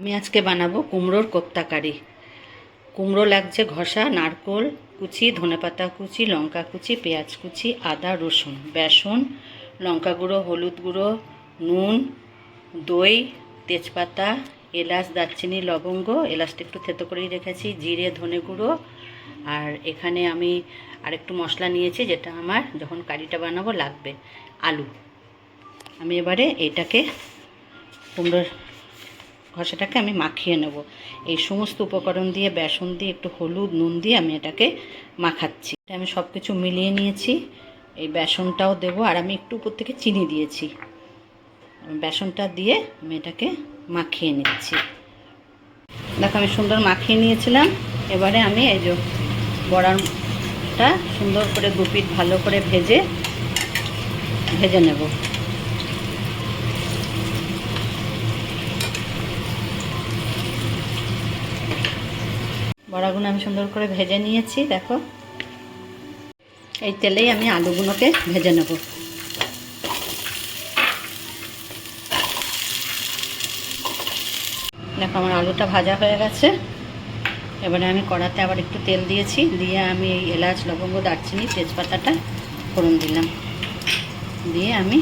আমি আজকে বানাবো কুমড়োর কোপ্তা কারি। কুমড়ো লাগছে ঘষা, নারকোল কুচি, ধনেপাতা কুচি, লঙ্কা কুচি, পেঁয়াজ কুচি, আদা, রসুন, বেসন, লঙ্কা গুঁড়ো, হলুদ গুঁড়ো, নুন, দই, তেজপাতা, এলাচ, দারচিনি, লবঙ্গ, এলাচটা একটু থেতো করেই রেখেছি, জিরে, ধনে গুঁড়ো, আর এখানে আমি আরেকটু মশলা নিয়েছি যেটা আমার যখন কারিটা বানাবো লাগবে, আলু। আমি এবারে এটাকে কুমড়োর ঘষাটাকে আমি মাখিয়ে নেব। এই সমস্ত উপকরণ দিয়ে, বেসন দিয়ে, একটু হলুদ, নুন দিয়ে আমি এটাকে মাখাচ্ছি। এটা আমি সব কিছু মিলিয়ে নিয়েছি। এই বেসনটাও দেবো আর আমি একটু উপর থেকে চিনি দিয়েছি। বেসনটা দিয়ে আমি এটাকে মাখিয়ে নিচ্ছি। দেখো, আমি সুন্দর মাখিয়ে নিয়েছিলাম। এবারে আমি এই যে বড়াটা সুন্দর করে দুপিট ভালো করে ভেজে ভেজে নেব। বড়াগুলো আমি সুন্দর করে ভেজে নিয়েছি, দেখো। এই তেলেই আমি আলুগুলোকে ভেজে নেব। দেখো, আমার আলুটা ভাজা হয়ে গেছে। এবারে আমি কড়াতে আবার একটু তেল দিয়েছি, দিয়ে আমি এই এলাচ, লবঙ্গ, দারচিনি, তেজপাতাটা ফোড়ন দিলাম। দিয়ে আমি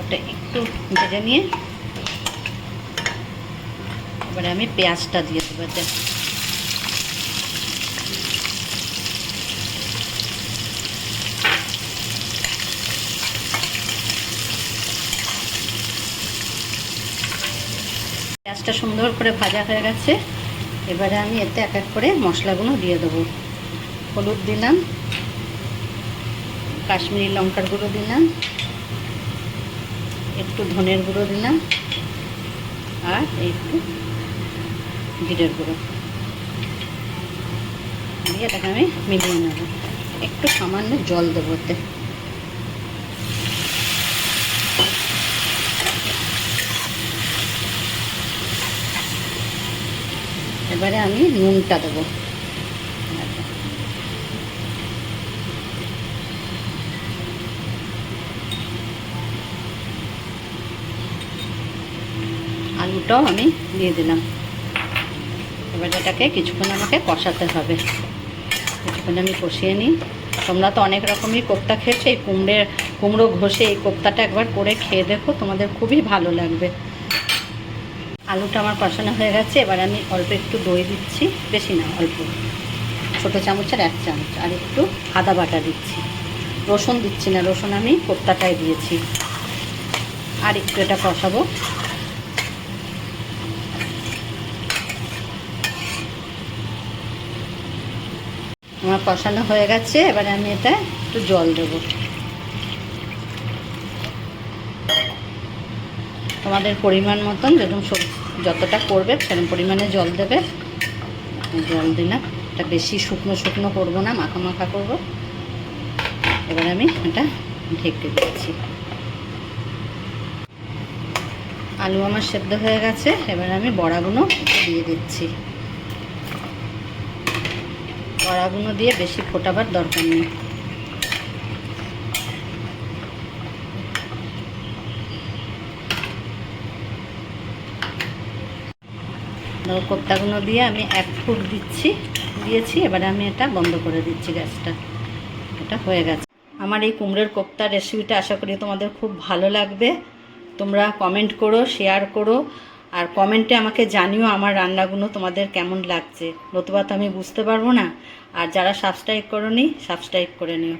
ওটা একটু ভেজে নিয়ে এবারে আমি পেঁয়াজটা দিয়ে দেবো পেঁয়াজটা সুন্দর করে ভাজা হয়ে গেছে। এবারে আমি এতে এক এক করে মশলাগুলো দিয়ে দেবো। হলুদ দিলাম, কাশ্মীরি লঙ্কার গুঁড়ো দিলাম, একটু ধনের গুঁড়ো দিলাম, আর একটু জিরের গুঁড়ো। দিয়ে এটাকে আমি মিলিয়ে নেব। একটু সামান্য জল দেবো ওতে এবারে আমি নুনটা দেবো। আলুটাও আমি দিয়ে দিলাম। এবার এটাকে কিছুক্ষণ আমাকে কষাতে হবে। কিছুক্ষণ আমি কষিয়ে নিই। তোমরা তো অনেক রকমই কোপ্তা খেয়েছো, এই কুমড়ে কুমড়ো ঘষে এই কোপ্তাটা একবার করে খেয়ে দেখো, তোমাদের খুবই ভালো লাগবে। আলুটা আমার কষানো হয়ে গেছে, এবার আমি অল্প একটু দই দিচ্ছি, বেশি না, অল্প। ছোটো চামচের এক চামচ, আর একটু আদা বাটা দিচ্ছি। রসুন দিচ্ছি না, রসুন আমি কোপ্তাটায় দিয়েছি। আর একটু এটা কষাবো। আমার কষানো হয়ে গেছে, এবার আমি এটা একটু জল দেবো। তোমাদের পরিমাণ মতন যেরকম সব- যতটা করবে সেরকম পরিমাণে জল দেবে। জল দিলাম এটা বেশি শুকনো শুকনো করব না, মাখা মাখা করব। এবার আমি এটা ঢেকে দিচ্ছি। আলু আমার সেদ্ধ হয়ে গেছে, এবার আমি বড়াগুলো দিয়ে দিচ্ছি। বড়াগুলো দিয়ে বেশি ফোটাবার দরকার নেই। কোপ্তাগুলো দিয়ে আমি এক ফুট দিচ্ছি, দিয়েছি, এবারে আমি এটা বন্ধ করে দিচ্ছি গ্যাসটা। এটা হয়ে গেছে। আমার এই কুমড়োর কোপ্তা রেসিপিটা আশা করি তোমাদের খুব ভালো লাগবে। তোমরা কমেন্ট করো শেয়ার করো, আর কমেন্টে আমাকে জানিও আমার রান্নাগুলো তোমাদের কেমন লাগছে। নতুবা তো আমি বুঝতে পারব না। আর যারা সাবস্ক্রাইব করো নি সাবস্ক্রাইব করে নিও।